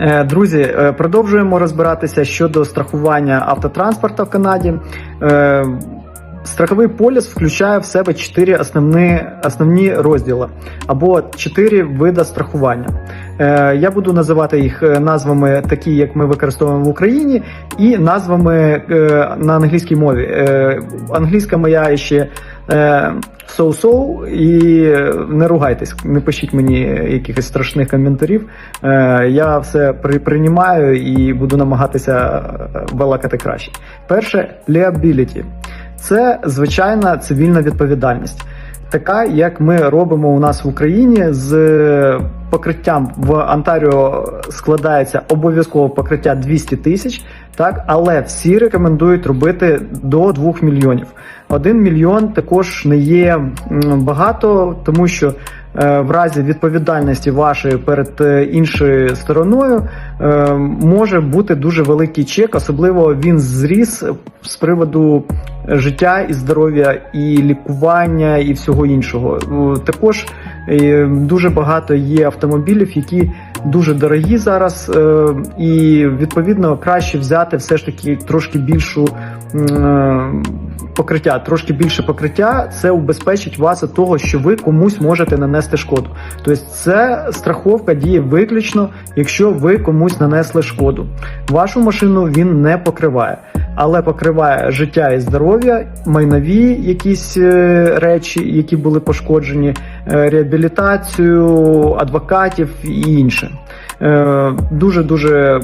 Е, Друзі, е, продовжуємо розбиратися щодо страхування автотранспорту в Канаді. Е, Страховий поліс включає в себе чотири основні, основні розділи або чотири види страхування. Я буду називати їх назвами, такі як ми використовуємо в Україні, і назвами на англійській мові. Англійська моя ще е, so-so, і не ругайтесь, не пишіть мені якихось страшних коментарів. Е, Я все при, приймаю і буду намагатися е, балакати краще. Перше liability. Це звичайна цивільна відповідальність, така як ми робимо у нас в Україні з покриттям в Онтаріо складається обов'язково покриття 200 тисяч, так але всі рекомендують робити до 2 мільйонів. Один мільйон також не є багато, тому що е, в разі відповідальності вашої перед е, іншою стороною е, може бути дуже великий чек, особливо він зріс з приводу життя і здоров'я, і лікування, і всього іншого. Також дуже багато є автомобілів, які дуже дорогі зараз, е, і відповідно краще взяти все ж таки трошки більшу покриття. Трошки більше покриття це убезпечить вас від того, що ви комусь можете нанести шкоду. Тобто, це страховка діє виключно, якщо ви комусь нанесли шкоду. Вашу машину він не покриває, але покриває життя і здоров'я, майнові якісь е, речі, які були пошкоджені, е, реабілітацію, адвокатів і інше. Дуже дуже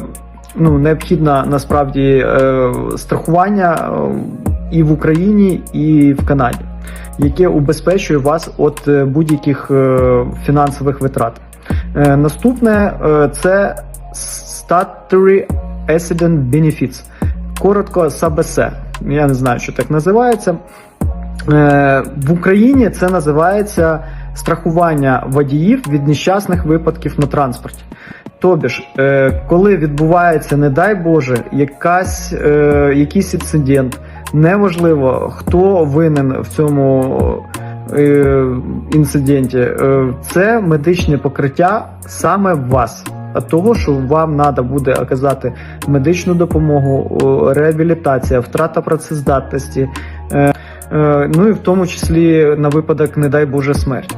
ну, необхідно насправді е, страхування е, і в Україні, і в Канаді, яке убезпечує вас від е, будь-яких фінансових витрат. Наступне це Statutory Accident Benefits, коротко САБС. Я не знаю, що так називається. В Україні це називається страхування водіїв від нещасних випадків на транспорті. Тобі ж, е, коли відбувається, не дай Боже, якась, е, якийсь інцидент, неважливо, хто винен в цьому е, інциденті, це медичне покриття саме вас. А того, що вам треба буде оказати медичну допомогу, реабілітація, втрата працездатності, ну і в тому числі на випадок, не дай Боже, смерті.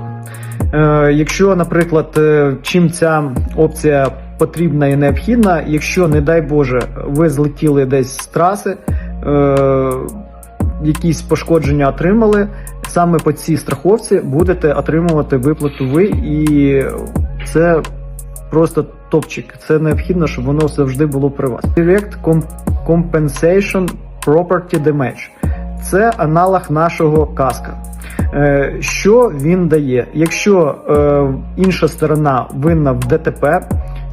Е, Якщо, наприклад, е, чим ця опція потрібна і необхідна, якщо, не дай Боже, ви злетіли десь з траси, е, якісь пошкодження отримали, саме по цій страховці будете отримувати виплату ви, і це просто топчик. Це необхідно, щоб воно завжди було при вас. Direct Com- Compensation Property Damage. Це аналог нашого каска. Е, Що він дає? Якщо е, інша сторона винна в ДТП,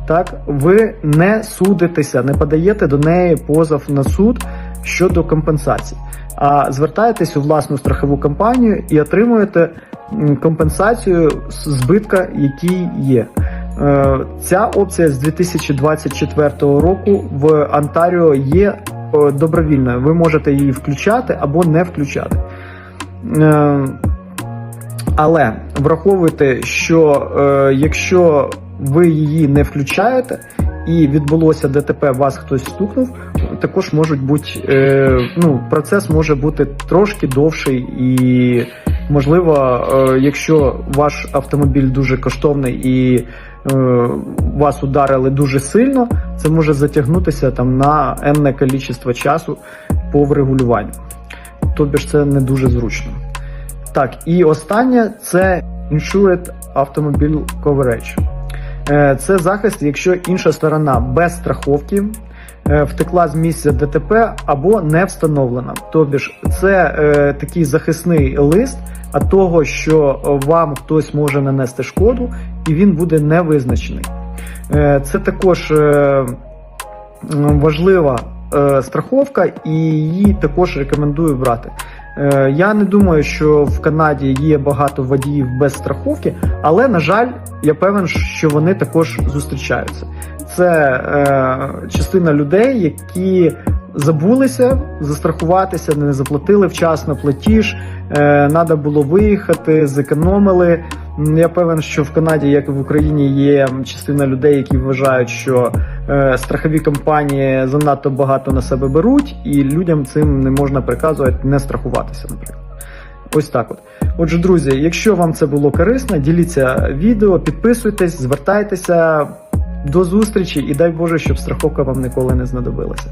так ви не судитеся, не подаєте до неї позов на суд щодо компенсації, а звертаєтесь у власну страхову компанію і отримуєте компенсацію збитка, який є. Е, Ця опція з 2024 року в Онтаріо є добровільною. Ви можете її включати або не включати. Е, Але враховуйте, що е, якщо ви її не включаєте і відбулося ДТП, вас хтось стукнув, також можуть бути е, ну, процес може бути трошки довший і. Можливо, якщо ваш автомобіль дуже коштовний і вас ударили дуже сильно, це може затягнутися там на енне кількість часу по врегулюванню. Тобі ж це не дуже зручно. Так, і останнє це Insured Automobile Coverage. Е, Це захист, якщо інша сторона без страховки е, втекла з місця ДТП або не встановлена. Тобі ж це е, такий захисний лист, а того, що вам хтось може нанести шкоду, і він буде не визначений. Е, Це також е, важлива е, страховка, і її також рекомендую брати. Е, Я не думаю, що в Канаді є багато водіїв без страховки, але на жаль, я певен, що вони також зустрічаються. Це е, частина людей, які забулися застрахуватися, не заплатили вчасно платіж, е, треба було виїхати, зекономили. Я певен, що в Канаді, як і в Україні, є частина людей, які вважають, що е, страхові компанії занадто багато на себе беруть, і людям цим не можна приказувати не страхуватися, наприклад. Ось так от. Отже, друзі, якщо вам це було корисно, діліться відео, підписуйтесь, звертайтеся. До зустрічі і дай Боже, щоб страховка вам ніколи не знадобилася.